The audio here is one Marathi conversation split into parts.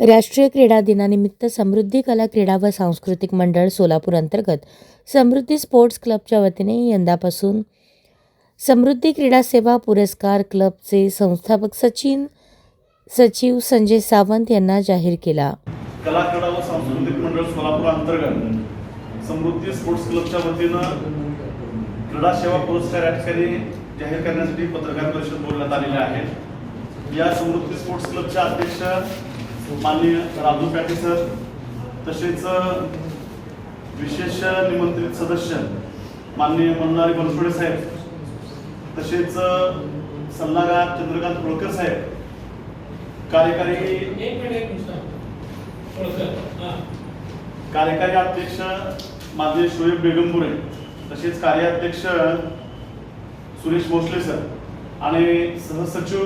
राष्ट्रीय क्रीडा दिनानिमित्त समृद्धी कला क्रीडा व सांस्कृतिक मंडळ सोलापूर अंतर्गत समृद्धी स्पोर्ट्स क्लबच्या वतीने यंदापासून समृद्धी क्रीडा सेवा पुरस्कार क्लबचे संस्थापक सचिन सचिव संजय सावंत यांना जाहीर केला. कला क्रीडा व सांस्कृतिक मंडळ सोलापूर अंतर्गत समृद्धी स्पोर्ट्स क्लबच्या वतीनं क्रीडा सेवा पुरस्कार या ठिकाणी जाहीर करण्यासाठी पत्रकार परिषद बोलण्यात आलेली आहे. या समृद्धी स्पोर्ट्स क्लबच्या अध्यक्ष माननीय राजू पॅटे सर तसेच विशेष निमंत्रित सदस्य माननीय मनोहारी बनसोडे साहेब तसेच सल्लागार चंद्रकांत होळकर साहेब कार्यकारी कार्यकारी अध्यक्ष माझे शोएब बेगमपुरे तसेच कार्याध्यक्ष सुरेश भोसले सर आणि सहसचिव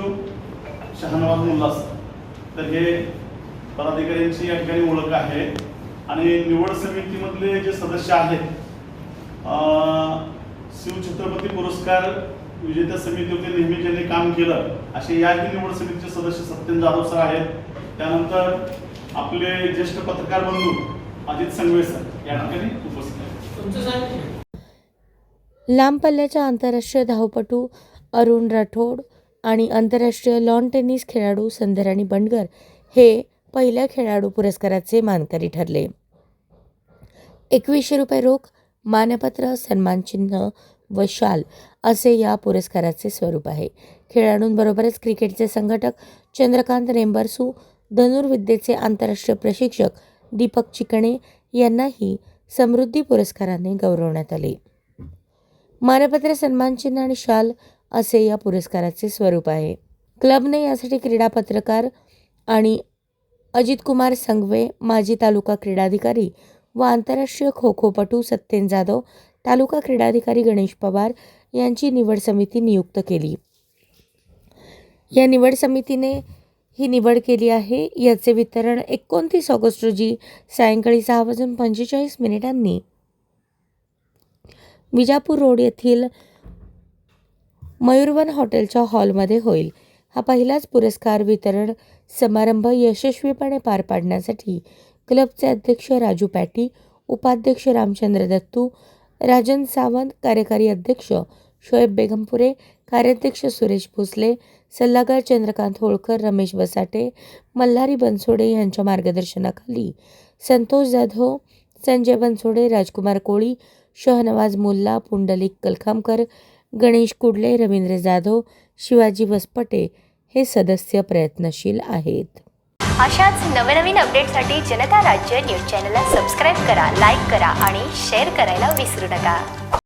शहानवाज मुल्ला सर. तर हे पदाधिकाऱ्यांची या ठिकाणी ओळख आहे. आणि निवड समितीमधले जे सदस्य आहेत अं, शिवछत्रपती पुरस्कार विजेत्या समितीमध्ये नेहमी ज्यांनी काम केलं असे याही निवड समितीचे सदस्य सत्यन जाधव सर आहेत. त्यानंतर आपले ज्येष्ठ पत्रकार बंधू अजित संघवे सर या ठिकाणी उपस्थित आहेत. लांब पल्ल्याच्या आंतरराष्ट्रीय धावपटू अरुण राठोड आणि आंतरराष्ट्रीय लॉन टेनिस खेळाडू संध्याराणी बंडगर हे पहिल्या खेळाडू पुरस्काराचे मानकरी ठरले. एकवीसशे रुपये रोख मानपत्र सन्मानचिन्ह व शाल असे या पुरस्काराचे स्वरूप आहे. खेळाडूंबरोबरच क्रिकेटचे संघटक चंद्रकांत रेंबरसू धनुर्विद्येचे आंतरराष्ट्रीय प्रशिक्षक दीपक चिकणे यांनाही समृद्धी पुरस्काराने गौरवण्यात आले. मानपत्र सन्मानचिन्ह आणि शाल असे या पुरस्काराचे स्वरूप आहे. क्लबने यासाठी क्रीडा पत्रकार आणि अजितकुमार संगवे माजी तालुका क्रीडाधिकारी व आंतरराष्ट्रीय खो खोपटू सत्येन जाधव तालुका क्रीडाधिकारी गणेश पवार यांची निवड समिती नियुक्त केली. या निवड समितीने ही निवड केली आहे. याचे वितरण एकोणतीस ऑगस्ट रोजी सायंकाळी सहा वाजून पंचेचाळीस मिनिटांनी विजापूर रोड येथील मयूरवन हॉटेलच्या हॉलमध्ये होईल. हा पहिलाच पुरस्कार वितरण समारंभ यशस्वीपणे पार पाडण्यासाठी क्लबचे अध्यक्ष राजू पॅटी उपाध्यक्ष रामचंद्र दत्तू राजन सावंत कार्यकारी अध्यक्ष शोएब बेगमपुरे कार्याध्यक्ष सुरेश भोसले सल्लागार चंद्रकांत होळकर रमेश बसाटे मल्हारी बनसोडे यांच्या मार्गदर्शनाखाली संतोष जाधव संजय बनसोडे राजकुमार कोळी शहनवाज मुल्ला पुंडलिक कलखामकर गणेश कुडले रवींद्र जाधव शिवाजी वसपटे हे सदस्य प्रयत्नशील आहेत. अशाच नवनवीन अपडेटसाठी जनता राज्य न्यूज चॅनलला सबस्क्राईब करा लाईक करा आणि शेअर करायला विसरू नका.